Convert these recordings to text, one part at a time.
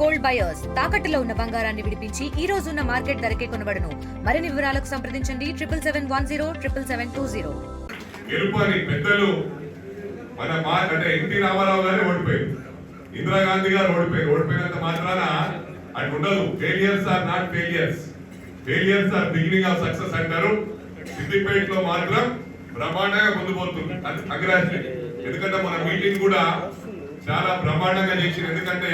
Gold buyers తాకట్టులో ఉన్న బంగారాన్ని విడిపించి ఈ రోజున్న మార్కెట్ ధరకే కొనబడను. మరిన్ని వివరాలకు సంప్రదించండి. Triple seven one zero triple seven two zero గెలుపు పెద్దలు మన మా అంటే ఎన్టీ రామారావు గారే ఓడిపోయారు. ఇందిరాగాంధీ గారు ఓడిపోయారు. ఓడిపోయినంత మాత్రాన అటు ఉండదు. Failures are not failures failures are beginning of success అంటారు. సిద్దిపేటలో మాత్రం బ్రహ్మాండంగా ముందు పోతుంది. కంగ్రాచులేట్ ఎందుకంటే మన మీటింగ్ కూడా చాలా బ్రహ్మాండంగా చేసింది. ఎందుకంటే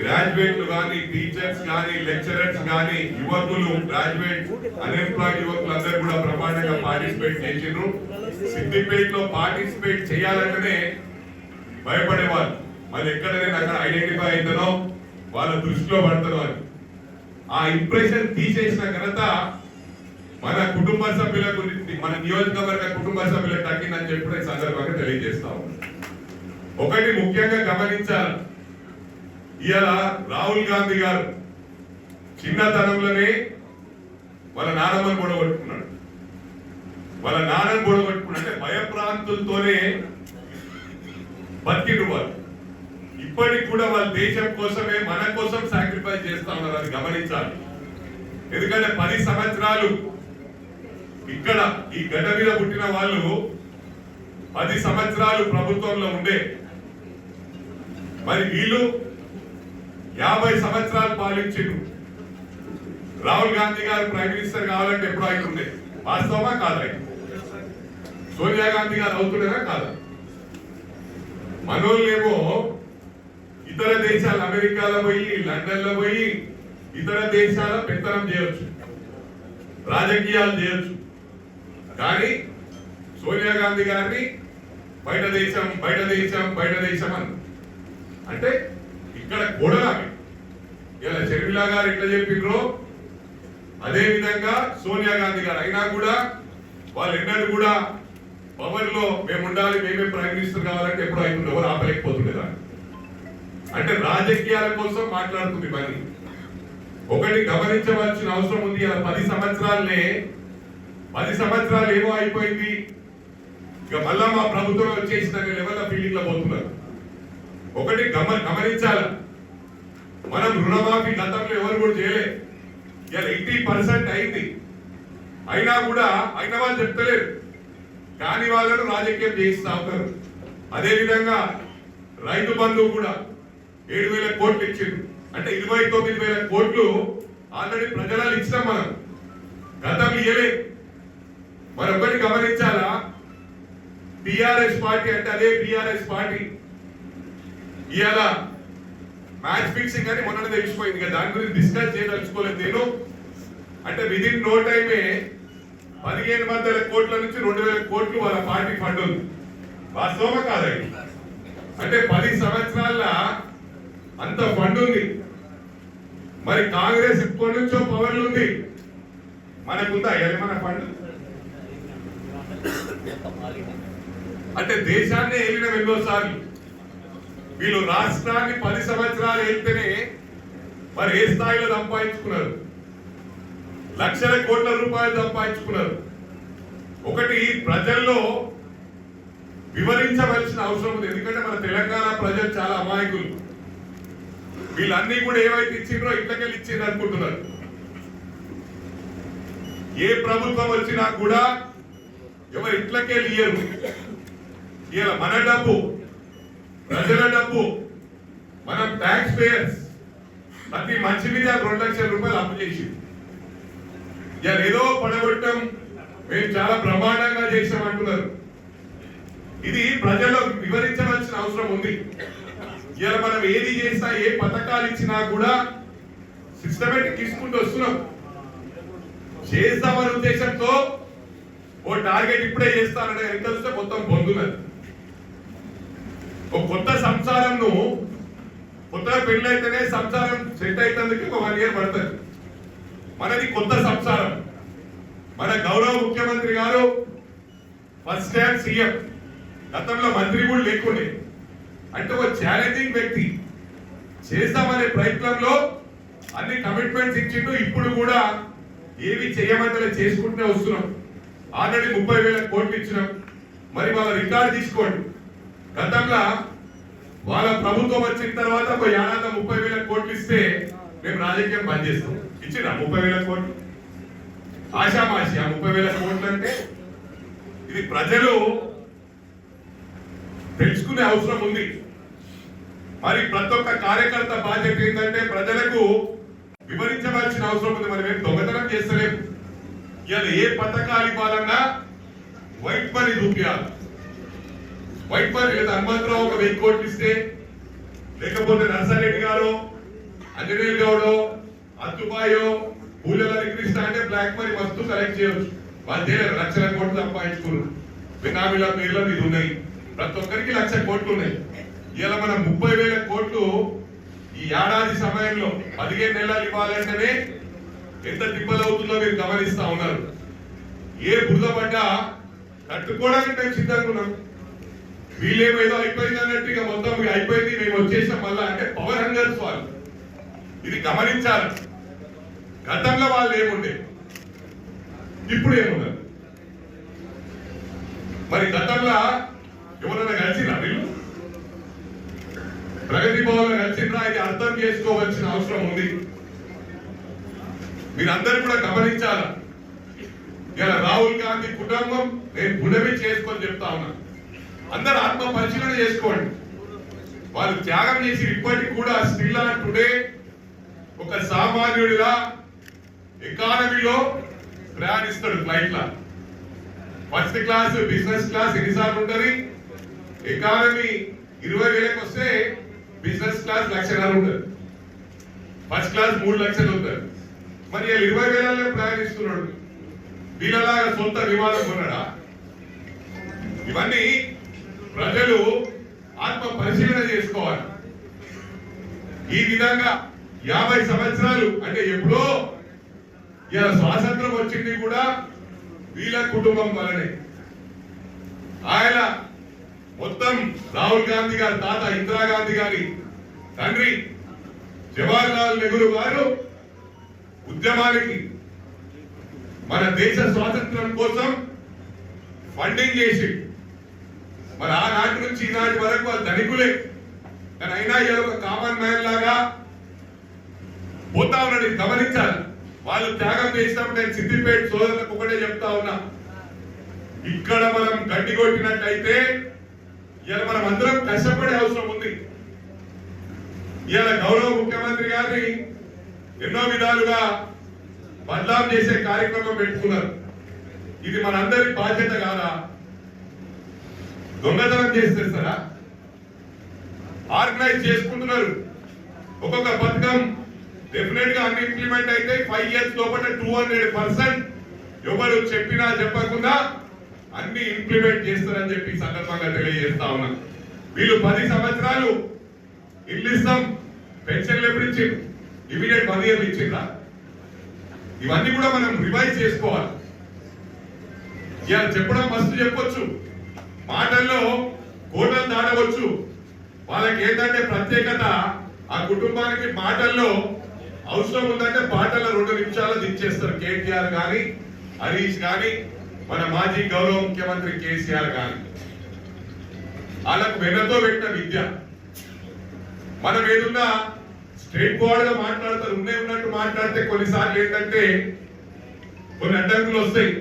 గ్రాడ్యుయేట్లు కానీ టీచర్స్ కానీ లెక్చరర్స్ కానీ యువకులు గ్రాడ్యుయేట్ అన్ఎంప్లాయిడ్ యువకులు అందరూ కూడా ప్రమాణంగా పార్టిసిపేట్ చేసిండ్రు. సిద్దిపేట్లో పార్టిసిపేట్ చేయాలంటేనే భయపడేవాళ్ళు. మళ్ళీ ఎక్కడ నేను అక్కడ ఐడెంటిఫై అవుతానో వాళ్ళ దృష్టిలో పడతాను అని. ఆ ఇంప్రెషన్ తీసేసిన ఘనత మన కుటుంబ సభ్యుల గురించి మన నియోజకవర్గ కుటుంబ సభ్యులకు తగ్గిందని చెప్పి సందర్భంగా తెలియజేస్తా ఒకటి ముఖ్యంగా గమనించాలి. ఇవాళ రాహుల్ గాంధీ గారు చిన్నతనంలోనే వాళ్ళ నానమ్మని గొడవట్టుకున్నాడు వాళ్ళ నాన్నని గొడవట్టుకున్నాడు అంటే భయప్రాంతులతోనే బతికిడు వాళ్ళు. ఇప్పటికి కూడా వాళ్ళ దేశం కోసమే మన కోసం సాక్రిఫైస్ చేస్తా ఉన్నారు. అది గమనించాలి. ఎందుకంటే పది సంవత్సరాలు ఇక్కడ ఈ గడ్డ మీద పుట్టిన వాళ్ళు పది సంవత్సరాలు ప్రభుత్వంలో ఉండే. మరి వీళ్ళు యాభై సంవత్సరాలు పాలించిండు. రాహుల్ గాంధీ గారు ప్రైమ్ మినిస్టర్ కావాలంటే ఎప్పుడు అవుతుండే వాస్తవమా కాదా సోనియా గాంధీ గారు అవుతుండేనా కాదా? మనోళ్ళేమో ఇతర దేశాలు అమెరికాలో పోయి లండన్లో పోయి ఇతర దేశాల పెత్తనం చేయొచ్చు. రాజకీయాలు చేయొచ్చు. కానీ సోనియా గాంధీ గారిని బయట దేశం బయట దేశం బయట దేశం అని అంటే ఇక్కడ గోడలాగా ఇలా షర్మిలా గారు ఎట్లా చెప్పిండ్రో అదే విధంగా సోనియా గాంధీ గారు. అయినా కూడా వాళ్ళు ఎన్నడూ కూడా పవర్లో మేము ఉండాలి మేమే ప్రైమ్ మినిస్టర్ కావాలంటే ఎప్పుడు అవుతుండే ఎవరు ఆపలేకపోతుండే అంటే రాజకీయాల కోసం మాట్లాడుతుంది పని ఒకటి గమనించవలసిన అవసరం ఉంది. ఇలా పది సంవత్సరాలనే పది సంవత్సరాలు ఏమో అయిపోయింది. ఇక మళ్ళా మా ప్రభుత్వం వచ్చేసిన లెవెల్ ఫీలింగ్లో పోతున్నారు. ఒకటి గమ గమనించాలి? మనం రుణమాఫీ గతంలో ఎవరు కూడా చేయలే. ఇలా ఎయిటీ పర్సెంట్ అయింది. అయినా కూడా అయిన వాళ్ళు చెప్తలేరు. కాని వాళ్ళను రాజకీయం చేయిస్తా ఉన్నారు. అదేవిధంగా రైతు బంధువు కూడా ఏడు వేల కోట్లు ఇచ్చిండు. అంటే ఇరవై తొమ్మిది వేల కోట్లు ఆల్రెడీ ప్రజలకు ఇచ్చినాం మనం. గతం ఇయ్యలే. మరొకటి గమనించాలా? టిఆర్ఎస్ పార్టీ అంటే అదే టిఆర్ఎస్ పార్టీ. ఇవాళ మ్యాచ్ ఫిక్సింగ్ అని మొన్న తెలిసిపోయింది కదా దాని గురించి డిస్కస్ చేయదలుచుకోలేదు నేను. అంటే విదిన్ నో టైమే పదిహేను వందల కోట్ల నుంచి రెండు వేల కోట్లు వాళ్ళ పార్టీ ఫండ్ ఉంది. వాస్తవమా కాదా అంటే పది సంవత్సరాల అంత ఫండ్ ఉంది. మరి కాంగ్రెస్ ఇప్పటి నుంచో పవర్లు ఉంది. మనకుందా? మన ఫండ్ అంటే దేశాన్ని ఏలిన ఎన్నోసార్లు వీళ్ళు రాష్ట్రాన్ని పది సంవత్సరాలు వెళ్తేనే మరి ఏ స్థాయిలో సంపాదించుకున్నారు? లక్షల కోట్ల రూపాయలు సంపాదించుకున్నారు. ఒకటి ప్రజల్లో వివరించవలసిన అవసరం ఉంది. ఎందుకంటే మన తెలంగాణ ప్రజలు చాలా అమాయకులు. వీళ్ళన్నీ కూడా ఏవైతే ఇచ్చిండ్రో ఇట్లకెళ్ళి ఇచ్చిండ్రు అనుకుంటున్నారు. ఏ ప్రభుత్వం వచ్చినా కూడా ఎవరు ఇట్లకెళ్ళి ఇయ్యరు. ఇలా మన డబ్బు. ప్రజల డబ్బు. మనం ట్యాక్స్ పేయర్స్ ప్రతి మంచి మీద రెండు లక్షల రూపాయలు అప్పు చేసి ఇలా ఏదో పడగొట్టం. మేము చాలా బ్రహ్మాండంగా చేసాం అంటున్నారు. ఇది ప్రజల్లో వివరించవలసిన అవసరం ఉంది. ఇలా మనం ఏది చేసినా ఏ పథకాలు ఇచ్చినా కూడా సిస్టమేటిక్ తీసుకుంటూ వస్తున్నాం. చేస్తామనే ఉద్దేశంతో ఓ టార్గెట్ ఇప్పుడే చేస్తానంటే ఎంత వస్తే మొత్తం పొందున్నది. ఒక కొత్త సంసారంను కొత్తగా పెళ్ళైతేనే సంసారం సెట్ అయినందుకు ఒక వన్ ఇయర్ పడుతుంది. మనది కొత్త సంసారం. మన గౌరవ ముఖ్యమంత్రి గారు ఫస్ట్ టైం సీఎం. గతంలో మంత్రి కూడా లేకుండే. అంటే ఒక ఛాలెంజింగ్ వ్యక్తి. చేస్తామనే ప్రయత్నంలో అన్ని కమిట్మెంట్స్ ఇచ్చిండు. ఇప్పుడు కూడా ఏవి చేయమంటే చేసుకుంటూనే వస్తున్నాం. ఆల్రెడీ ముప్పై వేల కోట్లు ఇచ్చినాం. మరి వాళ్ళ రికార్డు తీసుకోండి. గతంలో వాళ్ళ ప్రభుత్వం వచ్చిన తర్వాత ఒక ఏడాది ముప్పై వేల కోట్లు ఇస్తే మేము రాజకీయం బంద్ చేస్తాం. ముప్పై వేల కోట్లు? ఆశామాషి ఆ ముప్పై వేల కోట్లు అంటే ఇది ప్రజలు తెలుసుకునే అవసరం ఉంది. మరి ప్రతి ఒక్క కార్యకర్త బాధ్యత ఏంటంటే ప్రజలకు వివరించవలసిన అవసరం ఉంది. మనం ఏం దొంగతనం చేస్తలేము. ఇవాళ ఏ పథకాలు ఇవ్వాలన్నా వైట్ మనీ రూపాయలు. వైట్ మార్కెట్ హనుమంతరావు ఒక వెయ్యి కోట్లు ఇస్తే లేకపోతే నర్సారెడ్డి గారు అంజనేయులు గౌడో అత్తుపాయో పూలల కృష్ణ అంటే బ్లాక్ మనీ మస్తు కలెక్ట్ చేయవచ్చు వాళ్ళ దగ్గర లక్షల కోట్లు సంపాదించుకున్నారు. బినామీల పేర్ల మీద ఉన్నాయి. ప్రతి ఒక్కరికి లక్ష కోట్లు ఉన్నాయి. ఇలా మనం ముప్పై వేల కోట్లు ఈ ఏడాది సమయంలో పదిహేను నెలలు ఇవ్వాలంటేనే ఎంత దిబ్బలు అవుతుందో మీరు గమనిస్తా ఉన్నారు. ఏ బురద పడ్డా తట్టుకోవడానికి మేము సిద్ధంగా ఉన్నాం. వీళ్ళేమేదో అయిపోయింది అన్నట్టు ఇక మొత్తం అయిపోయింది. మేము వచ్చేసాం మళ్ళా. అంటే పవర్ హంగర్స్ వాళ్ళు. ఇది గమనించాలి. గతంలో వాళ్ళు ఏముండే? ఇప్పుడు ఏమున్నారు మరి గతంలో ఎవరైనా కలిసినా వీళ్ళు? ప్రగతి భవన్ కలిసినా ఇది అర్థం చేసుకోవాల్సిన అవసరం ఉంది. మీరందరూ కూడా గమనించాలా? ఇలా రాహుల్ గాంధీ కుటుంబం నేను గుణవి చేసుకొని చెప్తా ఉన్నాను అందరు ఆత్మ పరిశీలన చేసుకోండి. వాళ్ళు త్యాగం చేసి ఇప్పటికి కూడా స్టిల్ టుడే ఒక సామాన్యుడిగా ఎకానమీలో ప్రయాణిస్తాడు ఫ్లైట్ లా. ఫస్ట్ క్లాస్ బిజినెస్ క్లాస్ ఎన్నిసార్లు ఉంటుంది? ఎకానమీ ఇరవై వేలకు వస్తే బిజినెస్ క్లాస్ లక్ష ఉంటుంది ఫస్ట్ క్లాస్ మూడు లక్షలు ఉంటుంది. మరి వీళ్ళు ఇరవై వేలలో ప్రయాణిస్తున్నాడు. వీళ్ళలాగా సొంత విమానం కొన్నాడా? ఇవన్నీ ప్రజలు ఆత్మ పరిశీలన చేసుకోవాలి. ఈ విధంగా యాభై సంవత్సరాలు అంటే ఎప్పుడో ఇలా స్వాతంత్రం వచ్చింది కూడా వీళ్ళ కుటుంబం వలనే. ఆయన మొత్తం రాహుల్ గాంధీ గారి తాత ఇందిరాగాంధీ గారి తండ్రి జవహర్లాల్ నెహ్రూ గారు ఉద్యమానికి మన దేశ స్వాతంత్రం కోసం ఫండింగ్ చేసి మరి ఆనాటి నుంచి ఈనాటి వరకు వాళ్ళు ధనికులే. కానీ అయినా ఇలా ఒక కామన్ మ్యాన్ లాగా పోతా ఉన్నాడు గమనించాలి. వాళ్ళు త్యాగం చేసినప్పుడు నేను సిద్దిపేట సోదరులకు ఒకటే చెప్తా ఉన్నా. ఇక్కడ మనం గడ్డి కొట్టినట్టయితే ఇలా మనం అందరం కష్టపడే అవసరం ఉంది. ఇలా గౌరవ ముఖ్యమంత్రి గారిని ఎన్నో విధాలుగా బదలాం చేసే కార్యక్రమం పెట్టుకున్నారు. ఇది మనందరి బాధ్యత కాదా? దొంగతనం చేసేస్తారా ఆర్గనైజ్ చేసుకుంటున్నారు. ఒక్కొక్క పథకం డెఫినెట్గా అన్ని ఇంప్లిమెంట్ అయితే ఫైవ్ ఇయర్స్ లోపల టూ హండ్రెడ్ పర్సెంట్ ఎవరు చెప్పినా చెప్పకుండా అన్ని ఇంప్లిమెంట్ చేస్తారని చెప్పి సందర్భంగా తెలియజేస్తా ఉన్నా. వీళ్ళు పది సంవత్సరాలు ఇల్లు ఇస్తాం పెన్షన్లు ఎప్పుడు ఇచ్చిండ్రు? ఇమీడియట్ పది ఇయర్ ఇచ్చిందా ఇవన్నీ కూడా మనం రివైజ్ చేసుకోవాలి. ఇవాళ చెప్పడం మస్తు చెప్పొచ్చు. మాటల్లో కోటలు దాడవచ్చు. వాళ్ళకి ఏంటంటే ప్రత్యేకత? ఆ కుటుంబానికి మాటల్లో అవసరం ఉందంటే పాటల్లో రెండు నిమిషాలు దించేస్తారు కేటీఆర్ కానీ హరీష్ కానీ మన మాజీ గౌరవ ముఖ్యమంత్రి కేసీఆర్ కానీ వాళ్ళకు వెనతో పెట్టిన విద్య. మనం ఏదున్నా స్ట్రేట్ ఫార్వర్డ్గా మాట్లాడతారు ఉండే ఉన్నట్టు మాట్లాడితే కొన్నిసార్లు ఏంటంటే కొన్ని అడ్డంకులు వస్తాయి.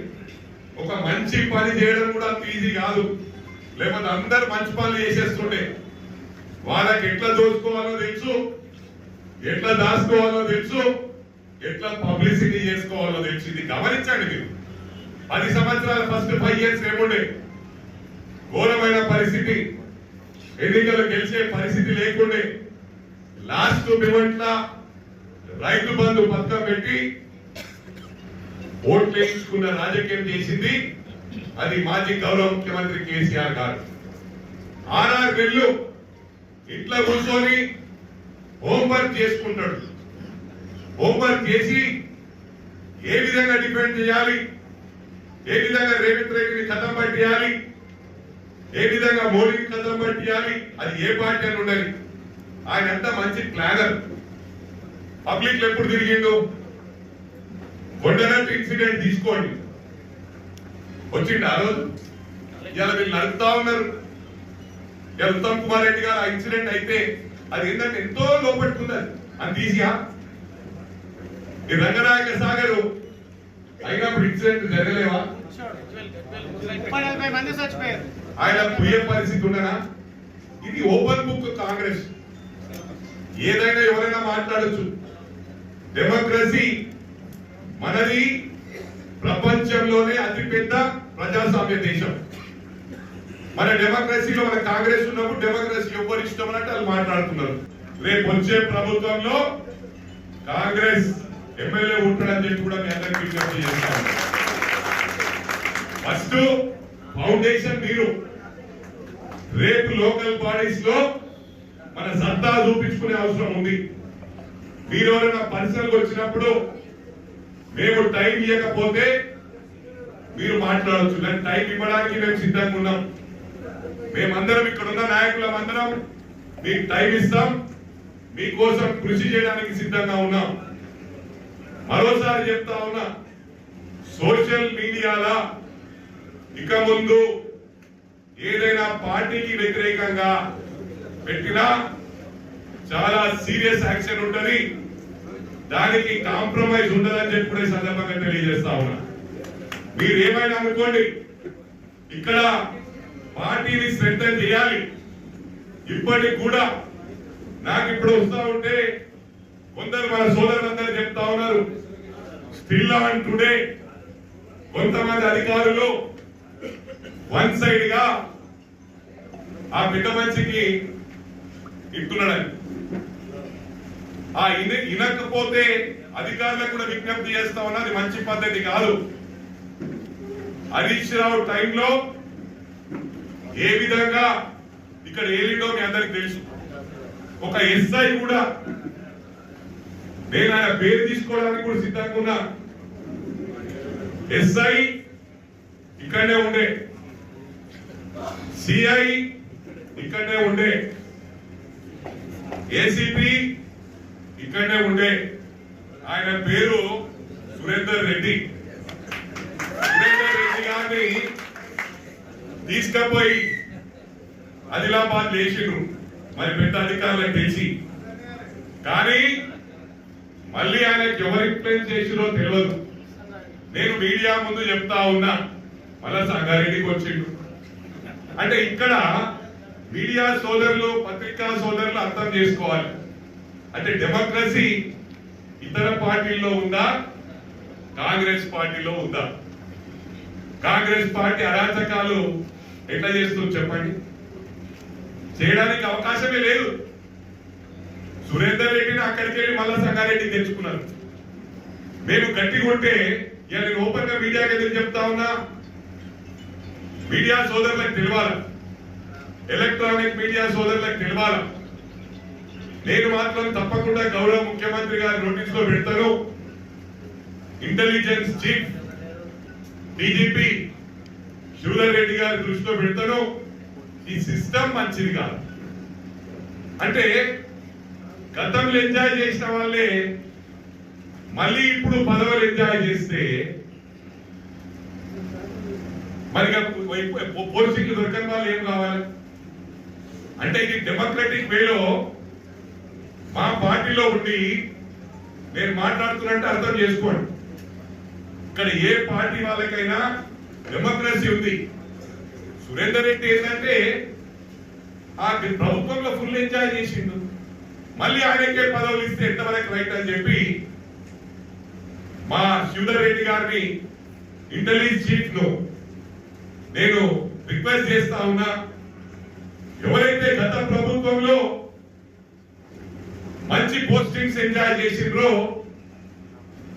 ఒక మంచి పని చేయడం కూడా ఈజీ కాదు. లేకపోతే అందరు మంచి పనులు చేసేస్తుండే. వాళ్ళకి ఎట్లా దోచుకోవాలో తెలుసు ఎట్లా దాచుకోవాలో తెలుసు ఎట్లా పబ్లిసిటీ చేసుకోవాలో తెలుసు. ఇది గమనించండి మీరు. పది సంవత్సరాల ఫస్ట్ ఫైవ్ ఇయర్స్ ఏముండే? ఘోరమైన పరిస్థితి. ఎన్నికలు గెలిచే పరిస్థితి లేకుండే. లాస్ట్ మిమెంట్ల రైతు బంధు పథకం పెట్టి ఓట్లు వేయించుకున్న రాజకీయం చేసింది. అది మాజీ గౌరవ ముఖ్యమంత్రి కేసీఆర్ గారు. ఆర్ఆర్ బిల్లు ఇంట్లో కూర్చొని హోంవర్క్ చేసుకుంటాడు. హోంవర్క్ చేసి ఏ విధంగా డిపెండ్ చేయాలి? ఏ విధంగా రేవంత్ రెడ్డిని కథం పట్టియాలి? ఏ విధంగా మోడీని కథం పట్టియాలి? అది ఏ పార్టీ అని ఉండాలి? ఆయన అంతా మంచి ప్లానర్. పబ్లిక్ ఎప్పుడు తిరిగిండు కొండనట్టు ఇన్సిడెంట్ తీసుకోండి. వచ్చిండు ఆ రోజు ఇలా వీళ్ళు నడుపుతా ఉన్నారు. ఇలా ఉత్తమ్ కుమార్ రెడ్డి గారు ఆ ఇన్సిడెంట్ అయితే అది ఏంటంటే ఎంతో లోపెట్టుకుంది అది అంత ఈజీగా ఈ రంగనాయక సాగర్ అయినప్పుడు ఇన్సిడెంట్ జరగలేవా? ఆయన పోయే పరిస్థితి ఉండనా? ఇది ఓపెన్ బుక్ కాంగ్రెస్. ఏదైనా ఎవరైనా మాట్లాడొచ్చు. డెమోక్రసీ మనది ప్రపంచంలోనే అతిపెద్ద ప్రజాస్వామ్య దేశం. మన డెమోక్రసీలో మన కాంగ్రెస్ ఉన్నప్పుడు డెమోక్రసీ ఎవరు ఇష్టం అన్నట్టు వాళ్ళు మాట్లాడుతున్నారు. రేపు వచ్చే ప్రభుత్వంలో కాంగ్రెస్ ఎమ్మెల్యే ఉంటాడని చెప్పి కూడా మీ అందరికీ విజ్ఞప్తి చేస్తాను ఫస్ట్ ఫౌండేషన్ మీరు. రేపు లోకల్ బాడీస్లో మన సత్తా చూపించుకునే అవసరం ఉంది. మీరు ఎవరైనా పర్సనల్ వచ్చినప్పుడు మేము టైం ఇవ్వకపోతే మీరు మాట్లాడవచ్చు కానీ టైం ఇవ్వడానికి మేము సిద్ధంగా ఉన్నాం. మేమందరం ఇక్కడ ఉన్న నాయకులం అందరం మీకు టైం ఇస్తాం. మీకోసం కృషి చేయడానికి సిద్ధంగా ఉన్నాం. మరోసారి చెప్తా ఉన్నా సోషల్ మీడియాలో ఇక ముందు ఏదైనా పార్టీకి వ్యతిరేకంగా పెట్టినా చాలా సీరియస్ యాక్షన్ ఉంటుంది. దానికి కాంప్రమైజ్ ఉండదని చెప్పి కూడా సందర్భంగా తెలియజేస్తా ఉన్నా. మీరు ఏమైనా అనుకోండి ఇక్కడ పార్టీని స్ట్రెంగ్ చేయాలి. ఇప్పటికి కూడా నాకు ఇప్పుడు వస్తా ఉంటే కొందరు మన సోదరులందరూ చెప్తా ఉన్నారు స్టిల్ ఆన్ టుడే కొంతమంది అధికారులు వన్ సైడ్గా ఆ బిడ్డ మనిషికి ఇస్తున్నాడని ఆ ఇన ఇనకపోతే అధికారులకు కూడా విజ్ఞప్తి చేస్తా ఉన్నది మంచి పద్ధతి కాదు. హరీష్ రావు టైంలో ఏ విధంగా ఇక్కడ ఏలిడో మీ అందరికి తెలుసు. ఒక ఎస్ఐ కూడా నేను ఆయన పేరు తీసుకోవడానికి కూడా సిద్ధంగా ఉన్నా. ఎస్ఐ ఇక్కడనే ఉండే. సిఐ ఇక్కడనే ఉండే. ఏసీపీ ఇక్కడనే ఉండే. ఆయన పేరు సురేందర్ రెడ్డి సురేందర్ రెడ్డి గారిని తీసుకపోయి ఆదిలాబాద్ లేచిండ్రు మరి పెద్ద అధికారులకు తెలిసి. కానీ మళ్ళీ ఆయనకి ఎవరు ఎక్స్ప్లెయిన్ చేసిరో తెలియదు. నేను మీడియా ముందు చెప్తా ఉన్నా మళ్ళా సంగారెడ్డికి వచ్చిండు. అంటే ఇక్కడ మీడియా సోదరులు పత్రికా సోదరులు అర్థం చేసుకోవాలి. అంటే డెమోక్రసీ ఇతర పార్టీల్లో ఉందా? కాంగ్రెస్ పార్టీలో ఉందా? కాంగ్రెస్ పార్టీ అరాచకాలు ఎట్లా చేస్తుంది చెప్పండి? చేయడానికి అవకాశమే లేదు. సురేందర్ రెడ్డిని అక్కడికి వెళ్ళి మళ్ళా సంగారెడ్డి తెచ్చుకున్నారు. మేము గట్టిగా ఉంటే ఇవాళ నేను ఓపెన్గా మీడియాకి ఎదురు చెప్తా ఉన్నా? మీడియా సోదరులకు తెలియాల ఎలక్ట్రానిక్ మీడియా సోదరులకు తెలియాల నేను మాత్రం తప్పకుండా గౌరవ ముఖ్యమంత్రి గారి నోటీస్లో పెడతాను. ఇంటెలిజెన్స్ చీఫ్ డీజీపీ జూలర్ రెడ్డి గారి దృష్టిలో పెడతాను ఈ సిస్టమ్ మంచిది కాదు. అంటే గతంలో ఎంజాయ్ చేసిన వాళ్ళే మళ్ళీ ఇప్పుడు పదవులు ఎంజాయ్ చేస్తే మరి పోలీసులు దొరకని వాళ్ళు ఏం కావాలి? అంటే ఇది డెమోక్రటిక్ వేలో మా పార్టీలో ఉండి నేను మాట్లాడుతున్నట్టు అర్థం చేసుకోండి. ఇక్కడ ఏ పార్టీ వాళ్ళకైనా డెమోక్రసీ ఉంది. సురేందర్ రెడ్డి ఏంటంటే ఆ ప్రభుత్వంలో ఫుల్ ఎంజాయ్ చేసిండు. మళ్ళీ ఆయనకే పదవులు ఇస్తే ఎంతవరకు రైట్ అని చెప్పి మా శివధర్ రెడ్డి గారిని ఇంటెలిజెన్స్ చీఫ్ను నేను రిక్వెస్ట్ చేస్తా ఉన్నా. ఎవరైతే గత ప్రభుత్వంలో మంచి పోస్టింగ్స్ ఎంజాయ్ చేసిండ్రో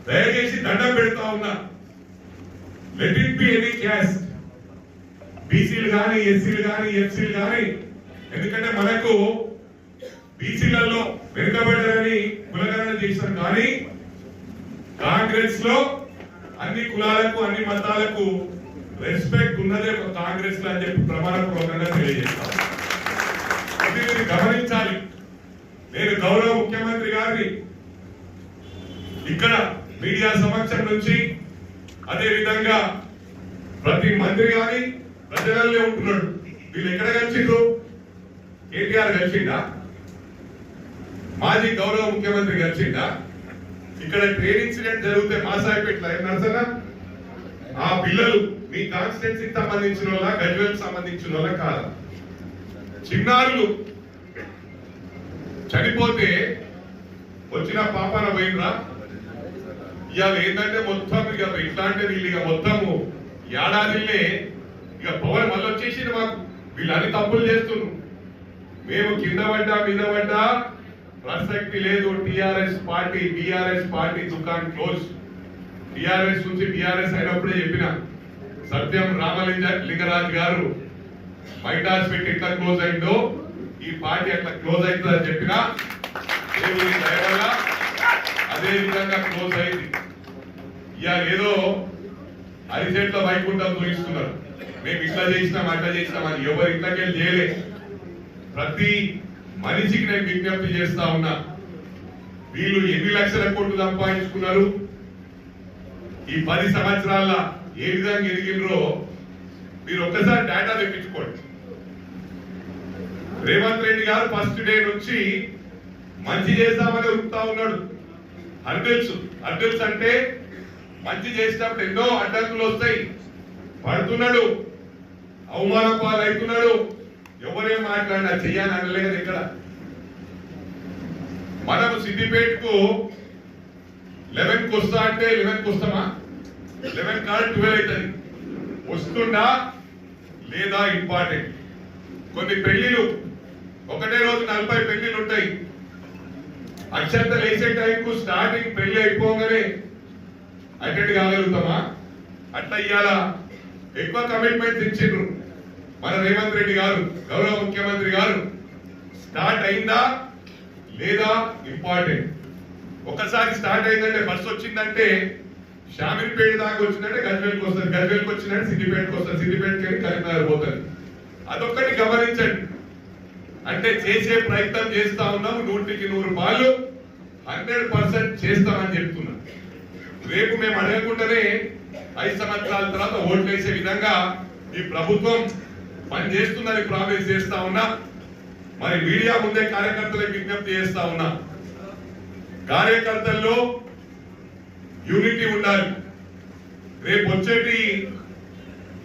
దయచేసి దండం పెడతా ఉన్నా. Let it be any caste బీసీలు కానీ ఎస్సీలు కానీ ఎఫ్సీలు కానీ ఎందుకంటే మనకు బీసీలలో వెనుకబడ్డారని కులగణన చేశారు. కానీ కాంగ్రెస్లో అన్ని కులాలకు అన్ని మతాలకు రెస్పెక్ట్ ఉన్నదే కాంగ్రెస్లో అని చెప్పి ప్రమాణపూర్వకంగా తెలియజేస్తాను. ఇది మీరు గమనించాలి. నేను గౌరవ ముఖ్యమంత్రి గారిని ఇక్కడ మీడియా సమక్షం నుంచి అదే విధంగా ప్రతి మంత్రి గాని ప్రజలల్లో ఉంటున్నాడు. వీళ్ళు ఎక్కడ కలిసిండ్రు? కేటీఆర్ కలిసిండా? మాజీ గౌరవ ముఖ్యమంత్రి కలిసిండా? ఇక్కడ ట్రైన్ ఇన్సిడెంట్ జరిగితే మా సాయిపేటలో ఏం నడుసనా ఆ పిల్లలు మీ కాన్స్టిట్యున్సీకి సంబంధించిన వాళ్ళ గజ్వేల్కి సంబంధించిన వాళ్ళ కాదు. చిన్నారులు చనిపోతే వచ్చిన పాపన పోయినరా ఇవాళ ఏంటంటే మొత్తం ఇక ఇట్లా అంటే వీళ్ళు ఇక మొత్తము ఏడాదిలే ఇక పవన్ మళ్ళీ వచ్చేసింది మాకు. వీళ్ళు అన్ని తప్పులు చేస్తున్నారు మేము కింద పడ్డా మీద పడ్డా ప్రసక్తి లేదు. టిఆర్ఎస్ పార్టీ బిఆర్ఎస్ పార్టీ దుకాన్ క్లోజ్. టిఆర్ఎస్ నుంచి టిఆర్ఎస్ అయినప్పుడే చెప్పిన సత్యం రామలింగ లింగరాజ్ గారు బయట హాస్పిటల్ ఎట్లా క్లోజ్ అయిందో ఈ పార్టీ అట్లా క్లోజ్ అవుతుందని చెప్పిన దేవుని దయ వల్ల అదే విధంగా క్లోజ్ అయింది. ఇవాళ ఏదో అరిసెట్లో వైకుంఠం చూపిస్తున్నారు మేము ఇట్లా చేసినాం అట్లా చేసినాం అని ఎవరు ఇట్లకెళ్ళి చేయలే ప్రతి మనిషికి నేను విజ్ఞప్తి చేస్తా ఉన్నా వీళ్ళు ఎన్ని లక్షల కోట్లు సంపాదించుకున్నారు? ఈ పది సంవత్సరాల ఏ విధంగా ఎదిగినరో మీరు ఒక్కసారి డేటా తెప్పించుకోండి. రేవంత్ రెడ్డి గారు ఫస్ట్ డే నుంచి మంచి చేస్తామని ఉరుకుతా ఉన్నాడు. హర్డిల్స్ హర్డిల్స్ అంటే మంచి చేసినప్పుడు ఎన్నో అడ్డంకులు వస్తాయి. పడుతున్నాడు. అవమాన పాలవుతున్నాడు ఎవరేం మాట్లాడినా చెయ్యాలని అనలేదు ఇక్కడ. మనం సిద్దిపేటకు లెవెన్ వస్తా అంటే లెవెన్కి వస్తామా లెవెన్ కాదు ట్వెల్వ్ అవుతుంది. వస్తుందా లేదా ఇంపార్టెంట్? కొన్ని పెళ్ళిలు ఒకటే రోజు నలభై పెళ్ళిలు ఉంటాయి. అక్షంతలు వేసే టైంకు స్టార్టింగ్ పెళ్ళి అయిపోగానే అటెండ్ కాగలుగుతామా? అట్లా ఇవాళ ఎక్కువ కమిట్మెంట్స్ ఇచ్చిండ్రు మన రేవంత్ రెడ్డి గారు గౌరవ ముఖ్యమంత్రి గారు స్టార్ట్ అయిందా లేదా ఇంపార్టెంట్? ఒకసారి స్టార్ట్ అయిందంటే బస్సు వచ్చిందంటే షామీర్పేట దాకా వచ్చిందంటే గజ్వేల్కి వస్తుంది. గజ్వేల్కి వచ్చిందంటే సిద్దిపేటకి వస్తుంది. సిద్దిపేటకి వెళ్ళి కరీంనగర్ పోతుంది. అదొక్కటి గమనించండి. అంటే చేసే ప్రయత్నం చేస్తా ఉన్నాం నూటికి నూరు పాలు హండ్రెడ్ పర్సెంట్ చేస్తామని చెప్తున్నాను రేపు మేము అడగకుండానే ఐదు సంవత్సరాల తర్వాత ఓట్లు వేసే విధంగా ఈ ప్రభుత్వం పనిచేస్తుందని ప్రామిస్ చేస్తా ఉన్నా. మరి మీడియా ముందే కార్యకర్తలకు విజ్ఞప్తి చేస్తా ఉన్నా. కార్యకర్తల్లో యూనిటీ ఉండాలి. రేపు వచ్చేటి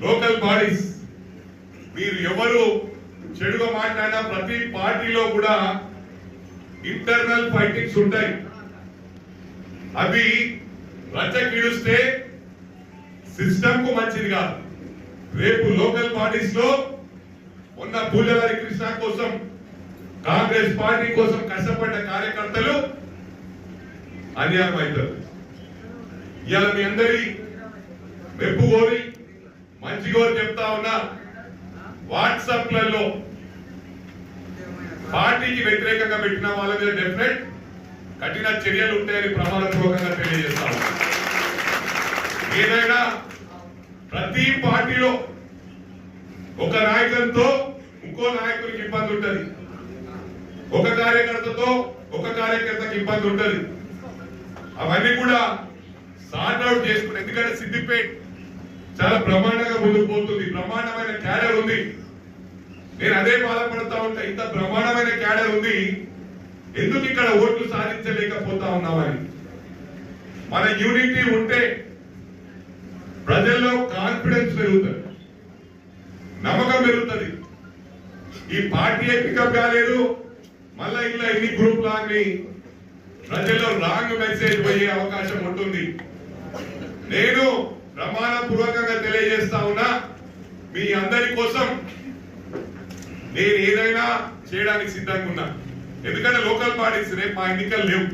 లోకల్ బాడీస్ మీరు ఎవరు చెడుగా మాట్లాడినా ప్రతి పార్టీలో కూడా ఇంటర్నల్ ఫైటింగ్స్ ఉంటాయి. అవి రచ్చకీడుస్తే సిస్టమ్కు మంచిది కాదు. రేపు లోకల్ బాడీస్లో ఉన్న పూలవారి కృష్ణ కోసం కాంగ్రెస్ పార్టీ కోసం కష్టపడ్డ కార్యకర్తలు అన్యాయం అవుతారు. ఇవాళ మీ అందరి మెప్పు కోరి మంచి కోరి చెప్తా ఉన్నా వాట్సాప్లలో పార్టీకి వ్యతిరేకంగా పెట్టిన వాళ్ళ మీద డెఫినెట్ కఠిన చర్యలు ఉంటాయని ప్రమాణపూర్వకంగా తెలియజేస్తాము. ఏదైనా ప్రతి పార్టీలో ఒక నాయకులతో ఇంకో నాయకునికి ఇబ్బంది ఉంటుంది. ఒక కార్యకర్తతో ఒక కార్యకర్తకి ఇబ్బంది ఉంటుంది. అవన్నీ కూడా సార్ట్ అవుట్ చేసుకుని ఎందుకంటే సిద్దిపేట్ చాలా బ్రహ్మాండంగా ముందుకు పోతుంది. బ్రహ్మాండమైన క్యాడర్ ఉంది. నేను అదే బాధపడతా ఉంటా ఇంత బ్రహ్మాండమైన క్యాడర్ ఉంది. ఎందుకు ఇక్కడ ఓట్లు సాధించలేకపోతా ఉన్నామని? మన యూనిటీ ఉంటే ప్రజల్లో కాన్ఫిడెన్స్ పెరుగుతుంది. నమ్మకం పెరుగుతుంది. ఈ పార్టీ పికప్ కాలేదు. మళ్ళా ఇలా ఎన్ని గ్రూప్ లాంటి ప్రజల్లో రాంగ్ మెసేజ్ పోయే అవకాశం ఉంటుంది. నేను ప్రమాణ పూర్వకంగా తెలియజేస్తా ఉన్నా మీ అందరి కోసం నేను ఏదైనా చేయడానికి సిద్ధంగా ఉన్నా. ఎందుకంటే లోకల్ బాడీస్ రేపు మా ఎన్నికలు లేవు.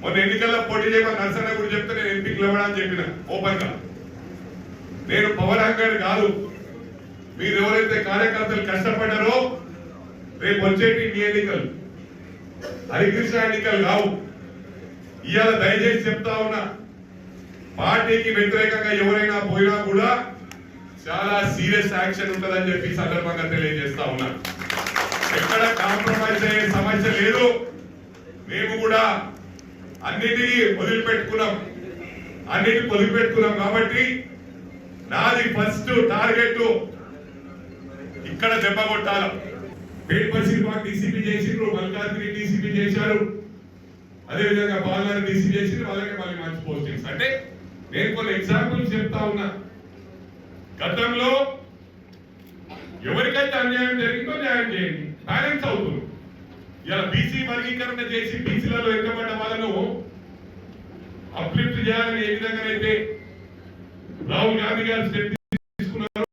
మొన్న ఎన్నికల్లో పోటీ చేయమని నరసన్న గురించి చెప్తే నేను ఎంపీకి లేవడానికి చెప్పిన ఓపెన్గా నేను పవన్ హంగర్ కాదు. మీరు ఎవరైతే కార్యకర్తలు కష్టపడ్డారో రేపు వచ్చేటి మీ ఎన్నికలు. హరికృష్ణ ఎన్నికలు కావు. ఇవాళ దయచేసి చెప్తా ఉన్నా పార్టీకి వ్యతిరేకంగా ఎవరైనా పోయినా కూడా చాలా సీరియస్ యాక్షన్ ఉంటుందని చెప్పి సందర్భంగా తెలియజేస్తా ఉన్నా. ఎక్కడ కాంప్రమైజ్ అయ్యే సమస్య లేదు. మేము కూడా అన్నిటినీ వదిలిపెట్టుకున్నాం. అన్నిటి వదిలిపెట్టుకున్నాం కాబట్టి నాది ఫస్ట్ టార్గెట్ ఇక్కడ దెబ్బ కొట్టాలి. పేట్ పరిశీలి డీసీపీ చేసిండ్రు మల్కాద్రి డీసీపీ చేశారు. అదేవిధంగా బాలనాన్ని డిసిపి చేసి వాళ్ళకి మళ్ళీ మంచి పోస్టింగ్స్ అంటే నేను కొన్ని ఎగ్జాంపుల్స్ చెప్తా ఉన్నా. గతంలో ఎవరికైతే అన్యాయం జరిగిందో న్యాయం చేయండి. బ్యాలెన్స్ అవుతుంది. ఇలా బీసీ వర్గీకరణ చేసి బీసీలలో ఎక్కబడ్డ వాళ్ళను అప్లిఫ్ట్ చేయాలని ఏ అయితే రాహుల్ గాంధీ గారు స్టెప్ తీసుకున్నారు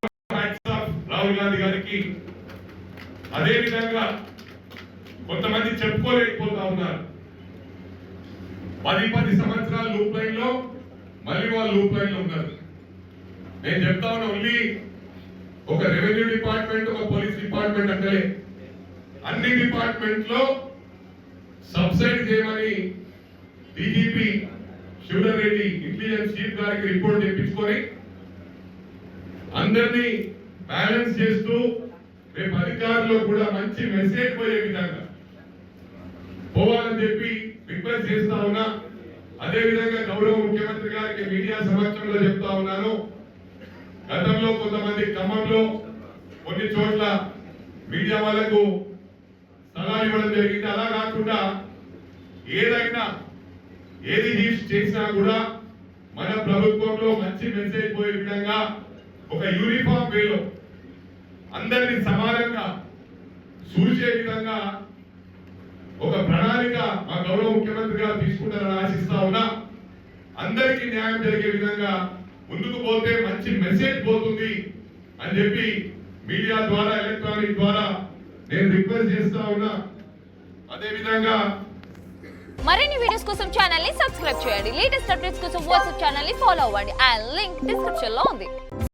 రాహుల్ గాంధీ గారికి. అదే విధంగా కొంతమంది చెప్పుకోలేకపోతా ఉన్నారు. పది పది సంవత్సరాల లూప్ లైన్లో మళ్ళీ వాళ్ళు లూప్ లైన్లో ఉన్నారు. నేను చెప్తా ఉన్నా ఓన్లీ ఒక రెవెన్యూ డిపార్ట్మెంట్ ఒక పోలీస్ డిపార్ట్మెంట్ అంటే అన్ని డిపార్ట్మెంట్లో సబ్సైడ్ చేయమని DGP Shivadhar Reddy intelligence chief గారికి రిపోర్ట్ తెప్పించుకొని అందరినీ బ్యాలెన్స్ చేస్తూ రేపు అధికారులు కూడా మంచి మెసేజ్ పోయే విధంగా పోవాలని చెప్పి రిక్వెస్ట్ చేస్తా ఉన్నా. అదే విధంగా గౌరవ ముఖ్యమంత్రి గారికి మీడియా సమక్షంలో చెప్తా ఉన్నాను. గతంలో కొంతమంది ఖమ్మంలో కొన్ని చోట్ల మీడియా వాళ్ళకు సలహాలు ఇవ్వడం జరిగింది. అలా కాకుండా ఏదైనా ఏది యూస్ చేసినా కూడా మన ప్రభుత్వంలో మంచి మెసేజ్ పోయే విధంగా ఒక యూనిఫామ్ వేలో అందరినీ సమానంగా చూసే విధంగా ఒక ప్రణాళిక మా గౌరవ ముఖ్యమంత్రి గారు తీసుకుంటారని ఆశిస్తా ఉన్నా అందరికీ న్యాయం జరిగే విధంగా ముందుకు పోతే మంచి మెసేజ్ పోతుంది అని చెప్పి మీడియా ద్వారా ఎలక్ట్రానిక్ ద్వారా నేను రిక్వెస్ట్ చేస్తా ఉన్నా. అదే విధంగా మరిన్ని వీడియోస్ కోసం ఛానల్ని సబ్స్క్రైబ్ చేయండి. లేటెస్ట్ అప్డేట్స్ కోసం వాట్సాప్ ఛానల్ని ఫాలో అవ్వండి. అండ్ లింక్ డిస్క్రిప్షన్లో ఉంది.